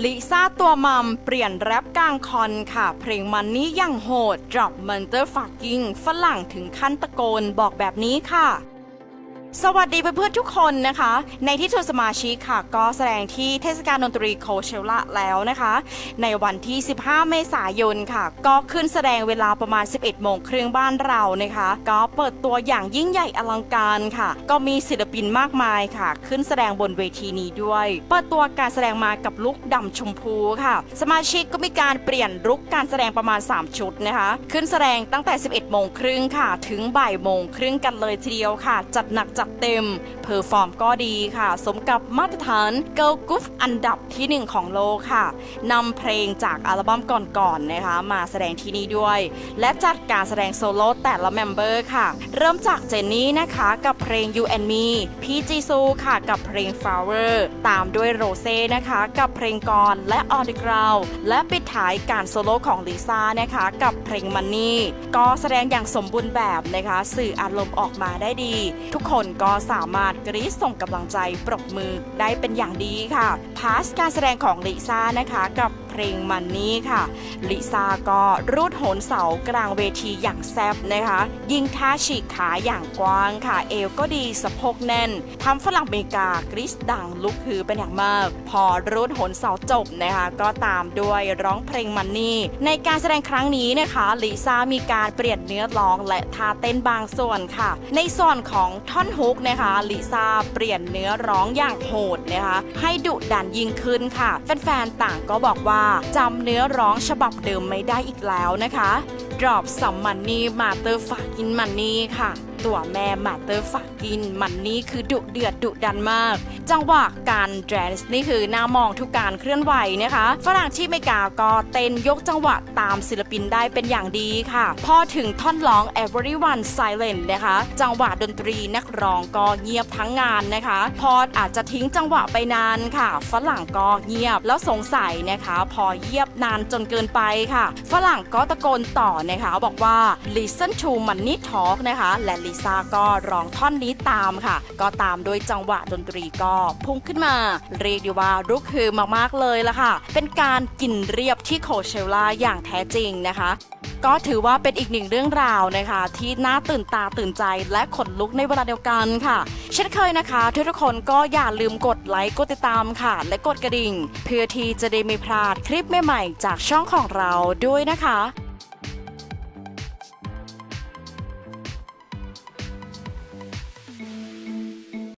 ลิซ่าตัวมัมเปลี่ยนแรปกลางคอนค่ะ เพลงมันนี้ยังโหด drop Monterfucking ฝรั่งถึงขั้นตะโกนบอกแบบนี้ค่ะ สวัสดีเพื่อนๆทุกคนนะคะ ในที่ทุนสมาชิกค่ะ ก็แสดงที่เทศกาลดนตรีโคเชล่าแล้วนะคะ ในวันที่ 15 เมษายนค่ะ ก็ขึ้นแสดงเวลาประมาณ 11 โมงครึ่งบ้านเรานะคะ ก็เปิดตัวอย่างยิ่งใหญ่อลังการค่ะ ก็มีศิลปินมากมายค่ะ ขึ้นแสดงบนเวทีนี้ด้วย เปิดตัวการแสดงมากับลุคดำชมพูค่ะ สมาชิกก็มีการเปลี่ยนลุคการแสดงประมาณ 3 ชุดนะคะ ขึ้นแสดงตั้งแต่ 11 โมงครึ่งค่ะ ถึงบ่ายโมงครึ่งกันเลยทีเดียวค่ะ จัดหนักจัดเต็ม เพอร์ฟอร์มก็ดีค่ะ สมกับมาตรฐาน Girl Group อันดับที่ 1 ของโลกค่ะนำเพลงจากอัลบั้มก่อนๆนะคะ มาแสดงที่นี่ด้วย และจัดการแสดงโซโล่แต่ละเมมเบอร์ค่ะ เริ่มจากเจนนี่นะคะกับเพลง You and Me พีจีซูค่ะกับเพลง Flower ตามด้วยโรเซ่นะคะ กับเพลงกรและ On the Ground และปิดท้ายการโซโล่ของลิซ่านะคะ กับเพลง Money ก็แสดงอย่างสมบูรณ์แบบนะคะ สื่ออารมณ์ออกมาได้ดี ทุกคนก็สามารถกรี๊ดส่งกำลังใจปรบมือได้เป็นอย่างดีค่ะ พาสการแสดงของลิซ่านะคะ กับเพลงมันนี่ค่ะลิซ่าก็รูดโหนเสากลางเวทีอย่างแซบนะคะ ยิงท่าฉีกขาอย่างกว้างค่ะ เอวก็ดีสะโพกแน่นทำฝรั่งอเมริกากรี๊ดดังลุกฮือเป็นอย่างมาก พอรูดโหนเสาจบนะคะ ก็ตามด้วยร้องเพลงมันนี่ ในการแสดงครั้งนี้นะคะลิซ่ามีการเปลี่ยนเนื้อร้องและท่าเต้นบางส่วนค่ะ ในส่วนของท่อนฮุกนะคะลิซ่าเปลี่ยนเนื้อร้องอย่างโหดนะคะ ให้ดุดันยิ่งขึ้นค่ะ แฟนๆต่างก็บอกว่าจำเนื้อร้องฉบับเดิมไม่ได้อีกแล้วนะคะ Drop some money matter fucking money ค่ะ ตัวแม่มาเตอร์ฝักกิน มันนี่คือดุเดือดดุดันมาก จังหวะการแดนซ์นี่คือหน้ามองทุกการเคลื่อนไหวนะคะ ฝรั่งที่เมกาก็เต้นยกจังหวะตามศิลปินได้เป็นอย่างดีค่ะ พอถึงท่อนร้อง everyone silent นะคะ จังหวะดนตรีนักร้องก็เงียบทั้งงานนะคะ พออาจจะทิ้งจังหวะไปนานค่ะ ฝรั่งก็เงียบแล้วสงสัยนะคะ พอเยียบนานจนเกินไปค่ะ ฝรั่งก็ตะโกนต่อนะคะ บอกว่า listen to money talk นะคะและลิซ่าก็ร้องท่อนนี้ตามค่ะ ก็ตามโดยจังหวะดนตรีก็พุ่งขึ้นมา เรียกได้ว่าลุกคือมากๆเลยละค่ะ เป็นการกินเรียบที่โคเชลล่าอย่างแท้จริงนะคะก็ถือว่าเป็นอีกหนึ่งเรื่องราวนะคะ ที่น่าตื่นตาตื่นใจและขนลุกในเวลาเดียวกันค่ะ เช่นเคยนะคะทุกๆคนก็อย่าลืมกดไลค์กดติดตามค่ะ และกดกระดิ่ง เพื่อที่จะได้ไม่พลาดคลิปใหม่ๆจากช่องของเราด้วยนะคะ